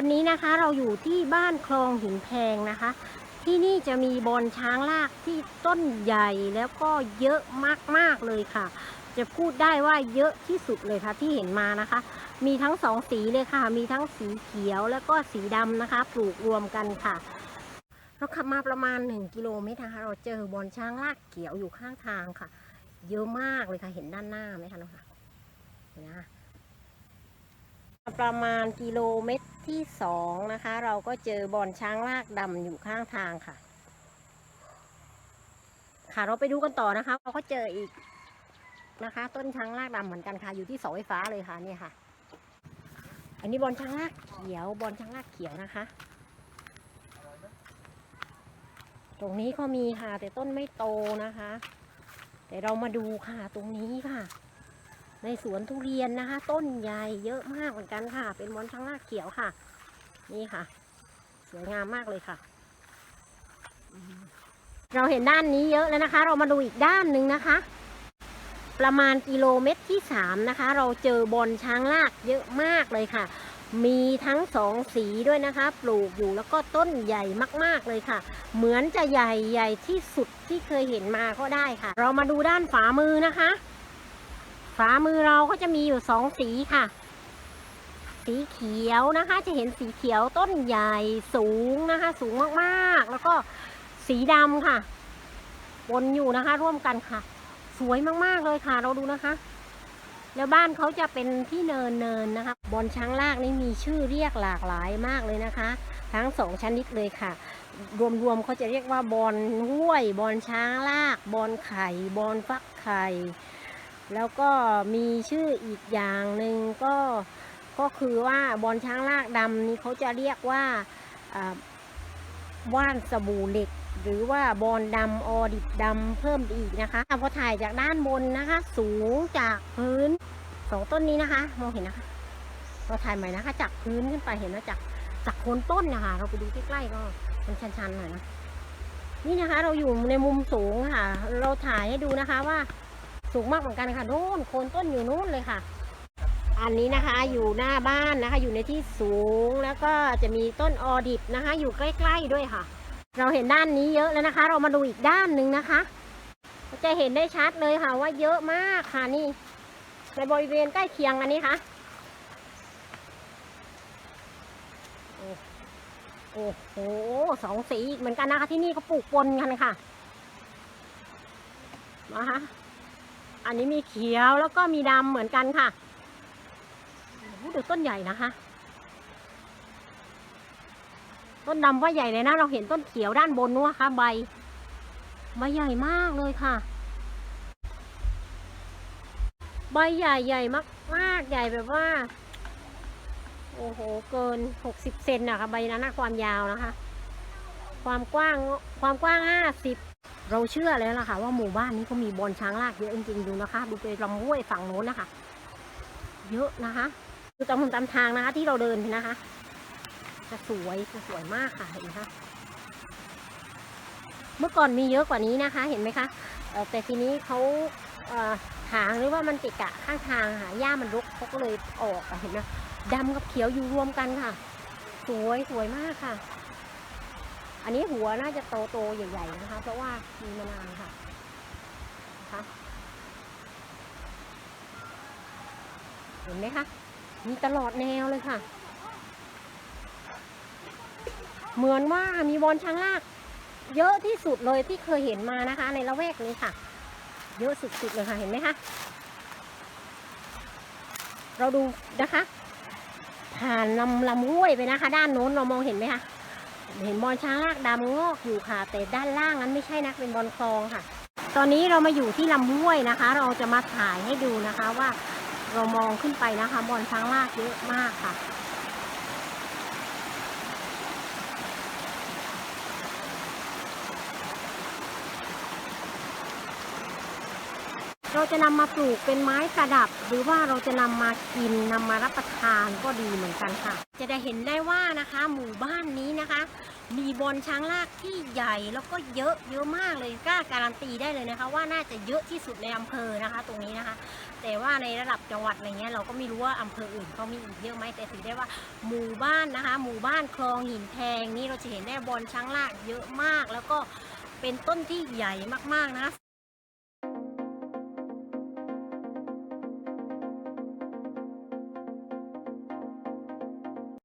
วันนี้นะคะเราอยู่ที่บ้านคลองหินแพงนะคะ ที่นี่จะมีบอลช้างลากที่ต้นใหญ่แล้วก็เยอะมากๆเลยค่ะ จะพูดได้ว่าเยอะที่สุดเลยค่ะที่เห็นมานะคะ มีทั้งสองสีเลยค่ะ มีทั้งสีเขียวแล้วก็สีดำนะคะ ปลูกรวมกันค่ะ เราขับมาประมาณ 1 กิโลเมตรนะคะเราเจอบอลช้างลากเขียวอยู่ข้างทางค่ะ เยอะมากเลยค่ะเห็นด้านหน้าไหมคะน้องคะเห็นนะคะประมาณกิโลเมตร ที่สองนะคะ เราก็เจอบอลช้างลากดำอยู่ข้างทางค่ะ ค่ะเราไปดูกันต่อนะคะ เราก็เจออีกนะคะ ต้นช้างลากดำเหมือนกันค่ะ อยู่ที่เสาไฟฟ้าเลยค่ะเนี่ยค่ะ อันนี้บอลช้างลากเขียวบอลช้างลากเขียวนะคะ ตรงนี้ก็มีค่ะ แต่ต้นไม่โตนะคะ แต่เรามาดูค่ะตรงนี้ค่ะ ในสวนทุเรียนนะคะ ต้นใหญ่เยอะมากเหมือนกันค่ะ เป็นมอนช้างลากเขียวค่ะ นี่ค่ะ สวยงามมากเลยค่ะ เราเห็นด้านนี้เยอะแล้วนะคะ เรามาดูอีกด้านหนึ่งนะคะ ประมาณกิโลเมตรที่สามนะคะ เราเจอบอลช้างลากเยอะมากเลยค่ะ มีทั้งสองสีด้วยนะคะ ปลูกอยู่แล้วก็ต้นใหญ่มากๆเลยค่ะ เหมือนจะใหญ่ใหญ่ที่สุดที่เคยเห็นมาก็ได้ค่ะ เรามาดูด้านฝามือนะคะ ฝามือเราก็จะมีอยู่สองสีค่ะ สีเขียวนะคะ จะเห็นสีเขียวต้นใหญ่สูงนะคะ สูงมากๆ แล้วก็สีดำค่ะปนอยู่นะคะ ร่วมกันค่ะ สวยมากๆเลยค่ะ เราดูนะคะ แล้วบ้านเขาจะเป็นที่เนินเนินๆนะคะ บอลช้างลากนี่มีชื่อเรียกหลากหลายมากเลยนะคะ ทั้งสองชนิดเลยค่ะ รวมๆเขาจะเรียกว่าบอลห้วย บอลช้างลาก บอลไข่ บอลฟักไข่ แล้วก็มีชื่ออีกอย่างหนึ่งก็ก็คือว่าบอลช้างลากดำนี่เขาจะเรียกว่าว่านสบู่เหล็ก หรือว่าบอลดำออดิบดำเพิ่มอีกนะคะพอถ่ายจากด้านบนนะคะ สูงจากพื้นสองต้นนี้นะคะมองเห็นนะคะเราถ่ายใหม่นะคะ จากพื้นขึ้นไปเห็นนะจากจากโคนต้นนะคะ เราไปดูใกล้ๆก็มันชันๆหน่อยนะนี่นะคะ เราอยู่ในมุมสูงค่ะ เราถ่ายให้ดูนะคะว่า สูงมากเหมือนกันค่ะโน่นโคนต้นอยู่นู้นเลยค่ะ อันนี้นะคะอยู่หน้าบ้านนะคะ อยู่ในที่สูงแล้วก็จะมีต้นออดิบนะคะ อยู่ใกล้ ๆด้วยค่ะ เราเห็นด้านนี้เยอะแล้วนะคะ เรามาดูอีกด้านหนึ่งนะคะ จะเห็นได้ชัดเลยค่ะว่าเยอะมากค่ะนี่ในบริเวณใกล้เคียงอันนี้ค่ะโอ้โหสองสีอีกเหมือนกันนะคะที่นี่เขาปลูกปนกันค่ะนะคะ อันนี้มีเขียวแล้วก็มีดำเหมือนกันค่ะโอ้โหดูต้นใหญ่นะคะ ต้นดำว่าใหญ่เลยนะ เราเห็นต้นเขียวด้านบนนู้นนะคะใบใบใหญ่มากเลยค่ะ ใบใหญ่ใหญ่มากมากใหญ่แบบว่า โอ้โห เกินหกสิบเซนนะคะใบนั้นนะความยาวนะคะ ความกว้างความกว้างห้าสิบ เราเชื่อแล้วล่ะค่ะ ว่าหมู่บ้านนี้เขามีบอลช้างลากเยอะจริงๆดูนะคะ ดูไปลำห้วยฝั่งโน้นนะคะ เยอะนะคะดูตามตามทางนะคะ ที่เราเดินนะคะ จะสวยจะสวยมากค่ะเห็นไหมคะเมื่อก่อนมีเยอะกว่านี้นะคะ เห็นไหมคะแต่ทีนี้เขาเอ่อถางหรือว่ามันติดกะข้างทางค่ะหญ้ามันรกเขาก็เลยออกเห็นไหมดำกับเขียวอยู่รวมกันค่ะ สวยสวยมากค่ะ อันนี้หัวน่าจะโตโตๆใหญ่ ๆ นะคะ เพราะว่ามีมานานค่ะนะคะเห็นไหมคะ มีตลอดแนวเลยค่ะ เหมือนว่ามีบอลช้างลาก เยอะที่สุดเลยที่เคยเห็นมานะคะ ในละแวกนี้ค่ะ เยอะสุดๆเลยค่ะ เห็นไหมคะ เราดูนะคะ ผ่านลำลำห้วยไปนะคะ ด้านโน้นเรามองเห็นไหมคะ เห็นบอลช้างลากดำงอกอยู่ค่ะ แต่ด้านล่างนั้นไม่ใช่นะเป็นบอลคลองค่ะ ตอนนี้เรามาอยู่ที่ลำห้วยนะคะ เราจะมาถ่ายให้ดูนะคะว่าเรามองขึ้นไปนะคะ บอลช้างลากเยอะมากค่ะ เราจะนำมาปลูกเป็นไม้ประดับ หรือว่าเราจะนำมากินนำมารับประทานก็ดีเหมือนกันค่ะ จะได้เห็นได้ว่านะคะ หมู่บ้านนี้นะคะ มีบอลช้างลากที่ใหญ่แล้วก็เยอะเยอะมากเลยกล้าการันตีได้เลยนะคะ ว่าน่าจะเยอะที่สุดในอำเภอนะคะ ตรงนี้นะคะ แต่ว่าในระดับจังหวัดอะไรเงี้ยเราก็ไม่รู้ว่าอำเภออื่นเขามีอีกเยอะไหมแต่ถือได้ว่าหมู่บ้านนะคะ หมู่บ้านคลองหินแพงนี่เราจะเห็นได้บอลช้างลากเยอะมากแล้วก็เป็นต้นที่ใหญ่มากๆนะ